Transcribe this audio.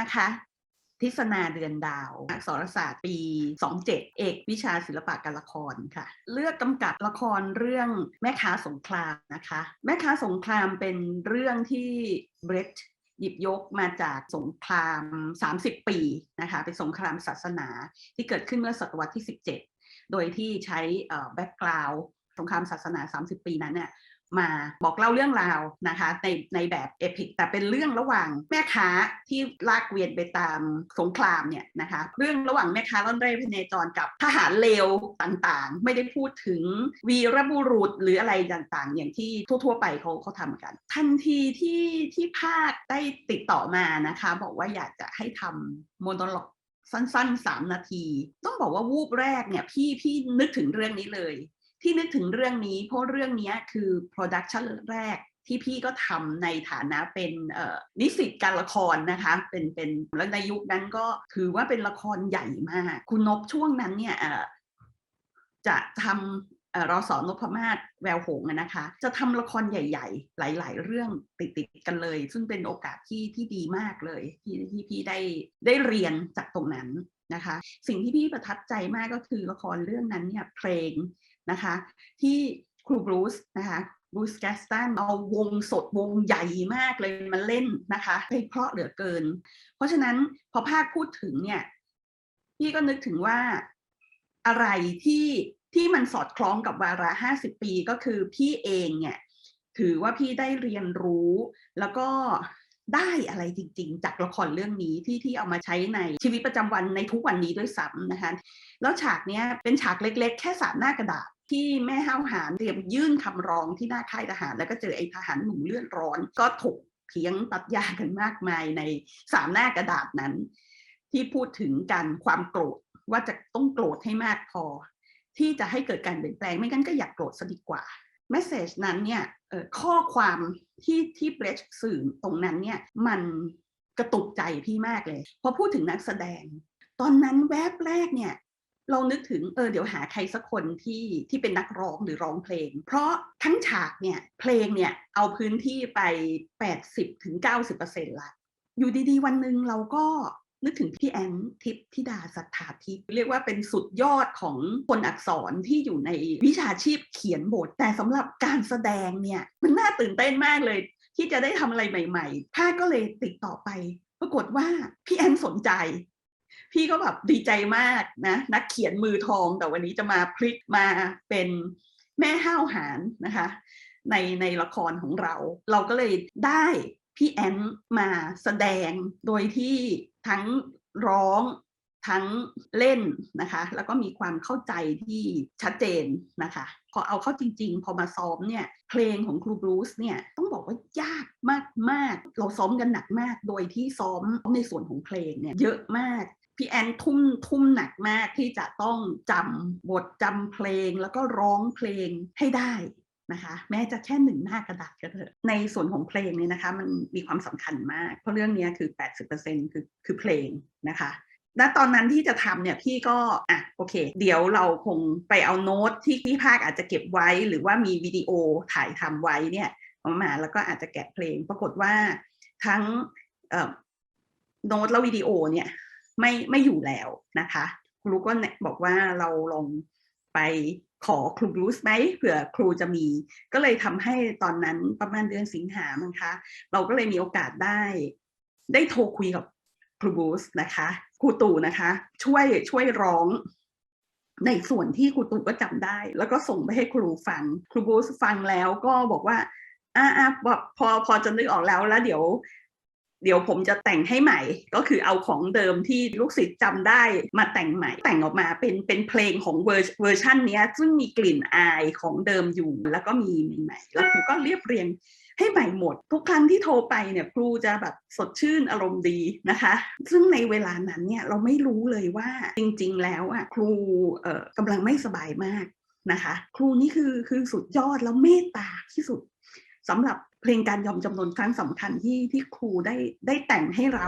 นะคะทิศนาเดือนดาว อักษรศาสตร์ปี 27 เอกวิชาศิลปะการละครค่ะ เลือกกำกับละครเรื่องแม่ค้าสงครามนะคะ แม่ค้าสงครามเป็นเรื่องที่เบร t หยิบยกมาจากสงคราม 30 ปีนะคะเป็นสงครามศาสนาที่เกิดขึ้นเมื่อศตวรรษที่ 17 โดยที่ใช้แบ็กกราวด์สงครามศาสนา 30 ปีนั้นเนี่ย มาบอกเล่าเรื่องราวนะคะในในแบบเอพิกแต่เป็นเรื่องระหว่างแม่ค้าที่ลากเวียนไปตามสงครามเนี่ยนะคะเรื่องระหว่างแม่ค้าล่อนเร่พเนจรกับทหารเลวต่างๆ ไม่ได้พูดถึงวีรบุรุษหรืออะไรต่างๆ อย่างที่ทั่ว ๆ ไปเขาเขาทำกัน ทันทีที่ที่ภาคได้ติดต่อมานะคะ บอกว่าอยากจะให้ทำโมโนโลกสั้นๆ3นาที ต้องบอกว่าวูบแรกเนี่ยพี่พี่นึกถึงเรื่องนี้เลย ที่นึกถึงเรื่องนี้เพราะเรื่องนี้คือโปรดักชันแรกที่พี่ก็ทำในฐานะเป็นนิสิตการละครนะคะเป็นเป็นแล้วในยุคนั้นก็ถือว่าเป็นละครใหญ่มาก คุณนบช่วงนั้นเนี่ยจะทำเราสอนนพมาศแววหงนะคะ จะทำละครใหญ่ ๆ หลาย ๆ เรื่องติดๆกันเลย ซึ่งเป็นโอกาสที่ที่ดีมากเลย ที่ที่พี่ได้ได้เรียนจากตรงนั้น นะคะ สิ่งที่พี่ประทับใจมากก็คือละครเรื่องนั้นเนี่ยเพลงนะคะ ที่ครูบรูซนะคะบรูซแกสตันเอาวงสดวงใหญ่มากเลยมาเล่นนะคะเพลงเพราะเหลือเกิน เพราะฉะนั้นพอภาคพูดถึงเนี่ยพี่ก็นึกถึงว่าอะไรที่ที่มันสอดคล้องกับวาระห้าสิบปีก็คือพี่เองเนี่ยถือว่าพี่ได้เรียนรู้แล้วก็ ได้อะไรจริง ๆ จากละครเรื่องนี้ที่ที่เอามาใช้ในชีวิตประจำวันในทุกวันนี้ด้วยซ้ำนะคะ แล้วฉากเนี้ยเป็นฉากเล็กๆ แค่สามหน้ากระดาษที่แม่ห้าวหารเตรียมยื่นคำร้องที่หน้าค่ายทหาร แล้วก็เจอไอ้ทหารหนุ่มเลือดร้อน ก็ถกเถียงตัดยากันมากมายในสามหน้ากระดาษนั้น ที่พูดถึงการความโกรธว่าจะต้องโกรธให้มากพอ ที่จะให้เกิดการเปลี่ยนแปลงไม่งั้นก็อยากโกรธซะดีกว่าแมสเซจนั้นเนี่ย ข้อความที่ที่เบรชสื่อตรงนั้นเนี่ยมันกระตุกใจพี่มากเลยพอพูดถึงนักแสดง ตอนนั้นแวบแรกเนี่ยเรานึกถึงเออเดี๋ยวหาใครสักคนที่ที่เป็นนักร้องหรือร้องเพลง เพราะทั้งฉากเนี่ยเพลงเนี่ยเอาพื้นที่ไป 80-90%ละอยู่ดีๆ วันหนึ่งเราก็ นึกถึงพี่แอนทิพธิดาสัทธาทิพเรียกว่าเป็นสุดยอดของคนอักษรที่อยู่ในวิชาชีพเขียนบท แต่สำหรับการแสดงเนี่ยมันน่าตื่นเต้นมากเลย ที่จะได้ทำอะไรใหม่ๆภาก็เลยติดต่อไป ปรากฏว่าพี่แอนสนใจ พี่ก็แบบดีใจมากนะนักเขียนมือทองแต่วันนี้จะมาพลิกมาเป็นแม่ห้าวหารนะคะในในละครของเรา เราก็เลยได้ พี่แอนมาแสดงโดยที่ทั้งร้องทั้งเล่นนะคะ แล้วก็มีความเข้าใจที่ชัดเจนนะคะ พอเอาเข้าจริง ๆ พอมาซ้อมเนี่ย เพลงของครูบรูซเนี่ยต้องบอกว่ายากมากๆ เราซ้อมกันหนักมาก โดยที่ซ้อมในส่วนของเพลงเนี่ยเยอะมากพี่แอนทุ่มทุ่มหนักมากที่จะต้องจำบทจำเพลงแล้วก็ร้องเพลงให้ได้ นะคะแม้จะแค่หนึ่งหน้ากระดาษก็เถอะในส่วนของเพลงเนี่ยนะคะมันมีความสำคัญมาก เพราะเรื่องนี้คือ 80%คือคือเพลงนะคะณตอนนั้นที่จะทำเนี่ยพี่ก็อะโอเค เดี๋ยวเราคงไปเอาโน้ตที่พี่ภาคอาจจะเก็บไว้ หรือว่ามีวิดีโอถ่ายทำไว้เนี่ยมาแล้วก็อาจจะแกะเพลง ปรากฏว่าทั้งโน้ตและวิดีโอเนี่ยไม่ไม่อยู่แล้วนะคะครูก็บอกว่าเราลองไป ขอครูบรูซไหมเผื่อครูจะมี ก็เลยทำให้ตอนนั้นประมาณเดือนสิงหามั้งคะ เราก็เลยมีโอกาสได้ ได้โทรคุยกับครูบรูซนะคะ ครูตู่นะคะ ช่วยช่วยร้องในส่วนที่ครูตู่ก็จำได้ แล้วก็ส่งไปให้ครูฟัง ครูบรูซฟังแล้วก็บอกว่าอ่าอ่าพอพอจะนึกออกแล้วแล้วเดี๋ยว เดี๋ยวผมจะแต่งให้ใหม่ ก็คือเอาของเดิมที่ลูกศิษย์จำได้มาแต่งใหม่ แต่งออกมาเป็นเป็นเพลงของเวอร์เวอร์ชันนี้ซึ่งมีกลิ่นอายของเดิมอยู่ แล้วก็มีใหม่แล้วครูก็เรียบเรียงให้ใหม่หมด ทุกครั้งที่โทรไปเนี่ยครูจะแบบสดชื่นอารมณ์ดีนะคะ ซึ่งในเวลานั้นเนี่ยเราไม่รู้เลยว่าจริงๆ แล้วอะครูเอ่อกำลังไม่สบายมากนะคะ ครูนี่คือคือสุดยอดแล้วเมตตาที่สุดสำหรับ เพลงการยอมจำนนครั้งสำคัญที่ที่ครูได้ได้แต่งให้เรา